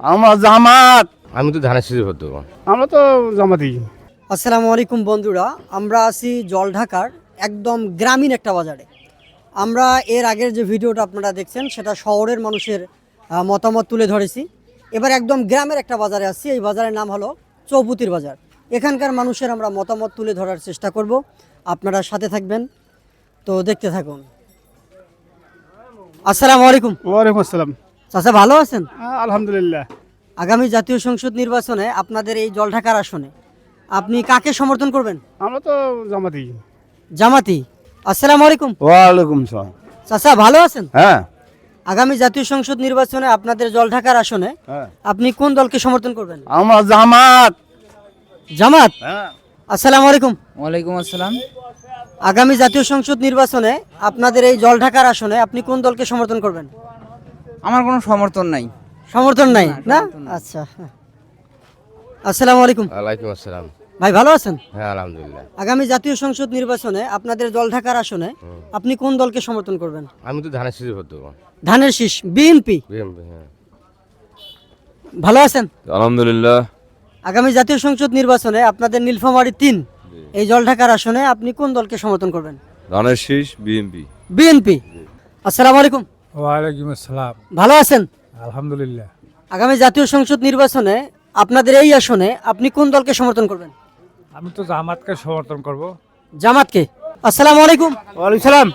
আমরা জামাত। আমি তো ধানের শীষে ভোট দেবো আমরা তো জামাতি আসসালামু আলাইকুম বন্ধুরা আমরা আছি জলঢাকার একদম গ্রামীণ একটা বাজারে। আমরা এর আগের যে ভিডিওটা আপনারা দেখছেন সেটা শহরের মানুষের মতামত তুলে ধরেছি। এবার একদম গ্রামের একটা বাজারে আসছি এই বাজারের নাম হলো চৌপুতির বাজার। এখানকার মানুষের আমরা মতামত তুলে ধরার চেষ্টা করব আপনারা সাথে থাকবেন। তো দেখতে থাকুন। আসসালামু আলাইকুম। ওয়ালাইকুম আসসালাম। চাচা ভালো আছেন? আলহামদুলিল্লাহ। আগামী জাতীয় সংসদ নির্বাচনে আপনাদের এই জলঢাকার আসনে আপনি কাকে সমর্থন করবেন? আমরা তো জামাতি। জামাতি। আসসালামু আলাইকুম। ওয়ালাইকুম সালাম। চাচা ভালো আছেন? হ্যাঁ। আগামী জাতীয় সংসদ নির্বাচনে আপনাদের জলঢাকার আসনে হ্যাঁ। আপনি কোন দলকে সমর্থন করবেন? আমরা জামাত। জামাত? হ্যাঁ। আসসালামু আলাইকুম। ওয়ালাইকুম আসসালাম। আগামী জাতীয় সংসদ নির্বাচনে আপনাদের এই জলঢাকার আসনে আপনি কোন দলকে সমর্থন করবেন? আমার কোনো সমর্থন নাই। সমর্থন নাই না আচ্ছা আসসালামু আলাইকুম। ওয়ালাইকুম আসসালাম। ভাই ভালো আছেন? হ্যাঁ আলহামদুলিল্লাহ। আগামী জাতীয় সংসদ নির্বাচনে আপনাদের জলঢাকার আসনে আপনি কোন দলকে সমর্থন করবেন? আমি তো ধানের শীষে ভোট দেবো। ধানের শীষ বিএনপি। বিএমপি হ্যাঁ। ভালো আছেন? আলহামদুলিল্লাহ। আগামী জাতীয় সংসদ নির্বাচনে আপনাদের নীলফামারী তিন এই জল ঢাকার আসনে আপনি কোন দলকে সমর্থন করবেন? ধানের শীষ বিএমপি বিএনপি। আসসালামু আলাইকুম। ওয়ালাইকুম আসসালাম। ভালো আছেন? আলহামদুলিল্লাহ। আগামী জাতীয় সংসদ নির্বাচনে আপনাদের এই আসনে আপনি কোন দলকে সমর্থন করবেন? আমি তো জামাতকে সমর্থন করব। জামাতকে। আসসালামু আলাইকুম। ওয়ালাইকুম সালাম।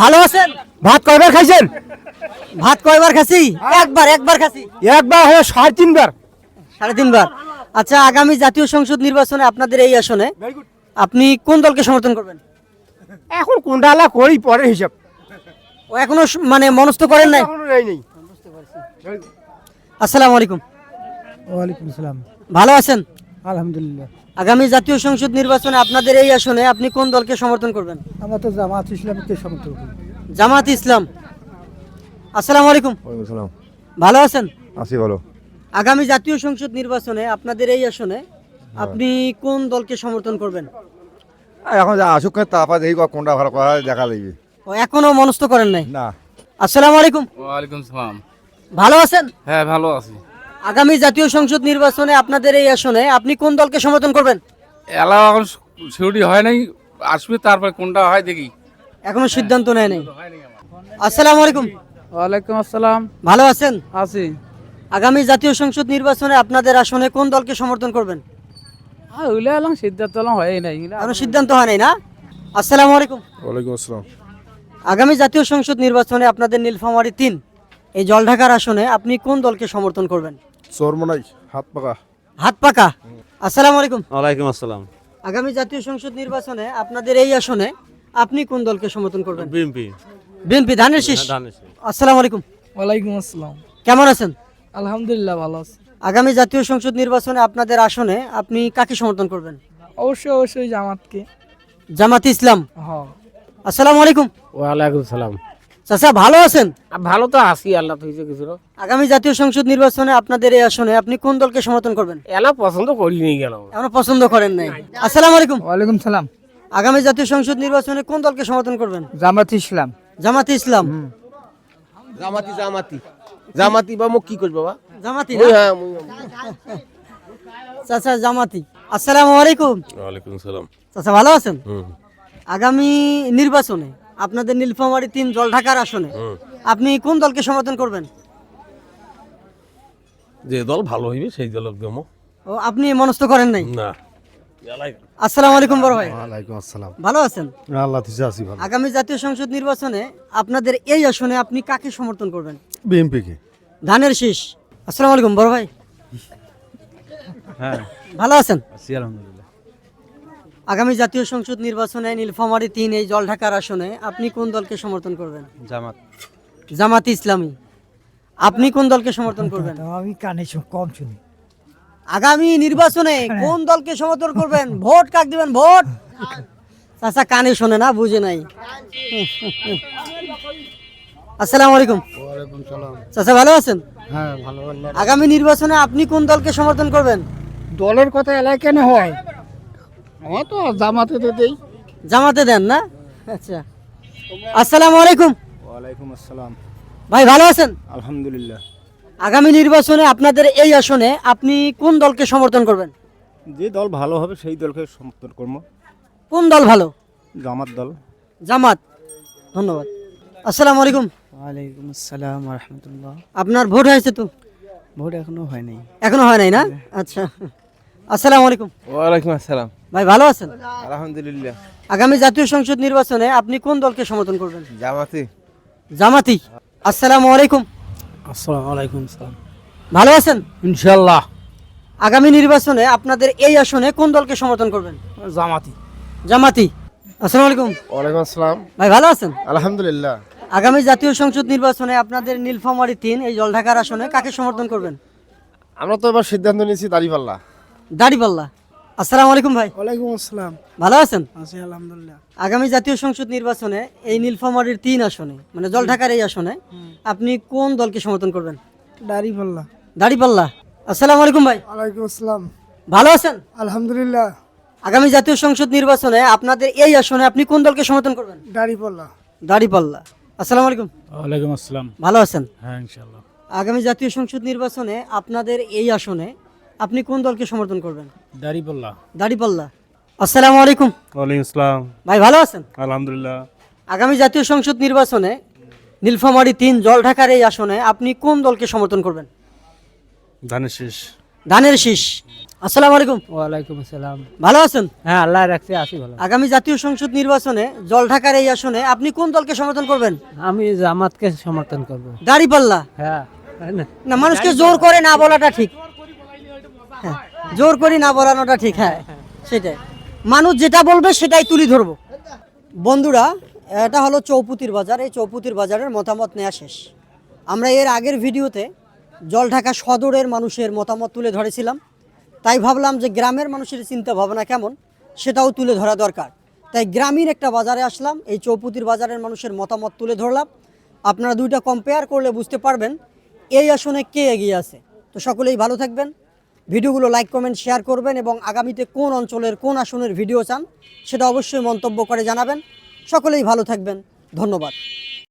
ভালো আছেন? ভাত কয়বার খাইছেন? ভাত কয়বার খাসি একবার একবার খাসি একবার হয়ে সাড়ে তিনবার। সাড়ে তিনবার। আচ্ছা আগামী জাতীয় সংসদ নির্বাচনে আপনাদের এই আসনে আপনি কোন দলকে সমর্থন করবেন? এখন কোনটা করি পরে হিসাব। ও এখনও মানে মনস্থ করেন নাই? এখনও নেই নেই। আসসালামু আলাইকুম। ওয়ালাইকুম আসসালাম ভালো আছেন? আলহামদুলিল্লাহ। আগামী জাতীয় সংসদ নির্বাচনে আপনাদের এই আসনে আপনি কোন দলকে সমর্থন করবেন? আমরা তো জামাত ইসলামকে সমর্থন করি। জামাত ইসলাম। আসসালামু আলাইকুম। সালাম। ভালো আছেন? আছি ভালো। আগামী জাতীয় সংসদ নির্বাচনে আপনাদের এই আসনে আপনি কোন দলকে সমর্থন করবেন? এখন যা আসুক তারপর দেখি কোনটা ভালো করা দেখা ও এখনও মনস্থ করেন নাই? না। আসসালামু আলাইকুম। ওয়ালাইকুম সালাম। ভালো আছেন? হ্যাঁ ভালো আছি। আগামী জাতীয় সংসদ নির্বাচনে আপনাদের এই আসনে আপনি কোন দলকে সমর্থন করবেন? এলা এখন সিউড়ি হয় নাই আসবে তারপরে কোনটা হয় দেখি। এখনও সিদ্ধান্ত নেয় নাই। আসসালামু আলাইকুম। ওয়ালাইকুম আসসালাম। ভালো আছেন? আছি। আগামী জাতীয় সংসদ নির্বাচনে আপনাদের আসনে কোন দলকে সমর্থন করবেন? হ্যাঁ ওইলে এলাম সিদ্ধার্থ এলাম হয় নাই। এখনও সিদ্ধান্ত হয় নাই না? আসসালামু আলাইকুম। ওয়ালাইকুম আসসালাম। আগামী জাতীয় সংসদ নির্বাচনে আপনাদের নীলফামারী তিন। এই জলঢাকার আসনে আপনি কোন দলকে সমর্থন করবেন? চোরমনাই হাত পাকা। হাত পাকা? আসসালামু আলাইকুম। ওয়ালাইকুম আসসালাম। আগামী জাতীয় সংসদ নির্বাচনে আপনাদের এই আসনে আপনি কোন দলকে সমর্থন করবেন? বিএমপি বিএনপি ধানের শীষ। আসসালামু আলাইকুম। ওয়ালাইকুম আসসালাম। কেমন আছেন? আলহামদুলিল্লাহ ভালো আছি। আগামী জাতীয় সংসদ নির্বাচনে আপনাদের আসনে আপনি কাকে সমর্থন করবেন? অবশ্যই অবশ্যই জামাতকে। জামাত ইসলাম। হ্যাঁ। আসসালামু আলাইকুম। ওয়ালাইকুম সালাম। চাচা ভালো আছেন? ভালো তো আছি আল্লাহ তো হয়েছে কিছু। আগামী জাতীয় সংসদ নির্বাচনে আপনাদের এই আসনে আপনি কোন দলকে সমর্থন করবেন? এলা পছন্দ করি নিয়ে গেল এখনও পছন্দ করেন নাই। আসসালামু আলাইকুম। ওয়ালাইকুম সালাম। আগামী জাতীয় সংসদ নির্বাচনে কোন দলকে সমর্থন করবেন? জামাত ইসলাম। জামাতে ইসলাম। জামাতি জামাতি। জামাতি বা মোক কি করব বাবা? জামাতি না? চাচা জামাতি। আসসালামু আলাইকুম। ওয়ালাইকুম সালাম। চাচা ভালো আছেন? আগামী নির্বাচনে আপনাদের নীলফামারী তিন জলঢাকার আসনে আপনি কোন দলকে সমর্থন করবেন? যে দল ভালো হইবে সেই দল দেবো ও আপনি মনস্থ করেন নাই? না। আসসালামু আলাইকুম বড় ভাই। ওয়ালাইকুম আসসালাম। ভালো আছেন? আল্লাহ তিসে আছি ভালো। আগামী জাতীয় সংসদ নির্বাচনে আপনাদের এই আসনে আপনি কাকে সমর্থন করবেন? বিএমপি কে ধানের শীষ। আসসালামু আলাইকুম বড় ভাই। হ্যাঁ। ভালো আছেন? আছি আলহামদুলিল্লাহ। আগামী জাতীয় সংসদ নির্বাচনে নীলফামারী তিন এই জলঢাকার আসনে আপনি কোন দলকে সমর্থন করবেন? জামাত। জামাত ইসলামী। আপনি কোন দলকে সমর্থন করবেন? আমি কানে কম শুনি। আগামী নির্বাচনে কোন দলকে সমর্থন করবেন? ভোট কাক দিবেন? ভোট! চাচা কানে শোনে না বুঝে নাই। আসসালামু আলাইকুম। চাচা ভালো আছেন? হ্যাঁ ভালো আগামী নির্বাচনে আপনি কোন দলকে সমর্থন করবেন? দলের কথা এলাকায় কেন হয়। আমার তো জামাতে দেই। জামাতে দেন না? আচ্ছা। আসসালামু আলাইকুম। ওয়ালাইকুম আসসালাম। ভাই ভালো আছেন? আলহামদুলিল্লাহ। আগামী নির্বাচনে আপনাদের এই আসনে আপনি কোন দলকে সমর্থন করবেন? যে দল ভালো হবে সেই দলকে সমর্থন করব। কোন দল ভালো? জামাত দল। জামাত। ধন্যবাদ। আসসালামু আলাইকুম। ওয়ালাইকুম আসসালাম রহমতুল্লাহ। আপনার ভোট হয়েছে তো? ভোট এখনও হয়নি। এখনও হয় নাই না? আচ্ছা। আসসালামু আলাইকুম। ওয়ালাইকুম আসসালাম। ভাই ভালো আছেন? আলহামদুলিল্লাহ। আগামী জাতীয় সংসদ নির্বাচনে আপনি কোন দলকে সমর্থন করবেন? জামাতি। জামাতি। আসসালামু আলাইকুম। আসসালামু আলাইকুম সালাম। ভালো আছেন? ইনশাল্লাহ আগামী নির্বাচনে আপনাদের এই আসনে কোন দলকে সমর্থন করবেন? জামাতি। জামাতি। আসসালামু আলাইকুম। ওয়ালাইকুম আসসালাম। ভাই ভালো আছেন? আলহামদুলিল্লাহ। আগামী জাতীয় সংসদ নির্বাচনে আপনাদের নীলফামারী তিন এই জলঢাকার আসনে কাকে সমর্থন করবেন? আমরা তো এবার সিদ্ধান্ত নিয়েছি দাঁড়িপাল্লা। দাড়িপাল্লা আসসালামু আলাইকুম ভাই। ওয়ালাইকুম আসসালাম। ভালো আছেন? আছি আলহামদুলিল্লাহ। আগামী জাতীয় সংসদ নির্বাচনে এই নীলফামারীর তিন আসনে মানে জলঢাকার এই আসনে আপনি কোন দলকে সমর্থন করবেন? দাড়ি পাল্লা। দাড়িপাল্লা আসসালামু আলাইকুম ভাই। ওয়ালাইকুম আসসালাম। ভালো আছেন? আলহামদুলিল্লাহ। আগামী জাতীয় সংসদ নির্বাচনে আপনাদের এই আসনে আপনি কোন দলকে সমর্থন করবেন? দাঁড়িপাল্লা দাড়িপাল্লা আসসালামু আলাইকুম। ওয়ালাইকুম আসসালাম। ভালো আছেন? হ্যাঁ ইনশাল্লাহ আগামী জাতীয় সংসদ নির্বাচনে আপনাদের এই আসনে আপনি কোন দলকে সমর্থন করবেন? দাড়ি পাল্লা দাড়িপাল্লা। আসসালামু আলাইকুম। ওয়ালাইকুম আসসালাম। ভাই ভালো আছেন? আলহামদুলিল্লাহ। আগামী জাতীয় সংসদ নির্বাচনে নীলফামারী তিন জলঢাকার এই আসনে আপনি কোন দলকে সমর্থন করবেন? ধানের শেষ। ধানের শীষ। আসসালামু আলাইকুম। ওয়ালাইকুম আসসালাম। ভালো আছেন? হ্যাঁ আল্লাহ রাখছে আসি ভালো। আগামী জাতীয় সংসদ নির্বাচনে জলঢাকার এই আসনে আপনি কোন দলকে সমর্থন করবেন? আমি জামাতকে সমর্থন করব। দাড়িপাল্লা। হ্যাঁ না মানুষকে জোর করে না বলাটা ঠিক। হ্যাঁ, জোর করে না বলানোটা ঠিক হ্যাঁ সেটাই। মানুষ যেটা বলবে সেটাই তুলি ধরবো। বন্ধুরা এটা হলো চৌপুতির বাজার। এই চৌপুতির বাজারের মতামত নেওয়া শেষ। আমরা এর আগের ভিডিওতে জলঢাকা সদরের মানুষের মতামত তুলে ধরেছিলাম। তাই ভাবলাম যে গ্রামের মানুষের চিন্তা ভাবনা কেমন সেটাও তুলে ধরা দরকার। তাই গ্রামীণ একটা বাজারে আসলাম এই চৌপুতির বাজারের মানুষের মতামত তুলে ধরলাম। আপনারা দুইটা কম্পেয়ার করলে বুঝতে পারবেন এই আসনে কে এগিয়ে আছে। তো সকলেই ভালো থাকবেন। ভিডিওগুলো লাইক, কমেন্ট, শেয়ার করবেন এবং আগামীতে কোন অঞ্চলের, কোন আসনের ভিডিও চান সেটা অবশ্যই মন্তব্য করে জানাবেন। সকলেই ভালো থাকবেন। ধন্যবাদ।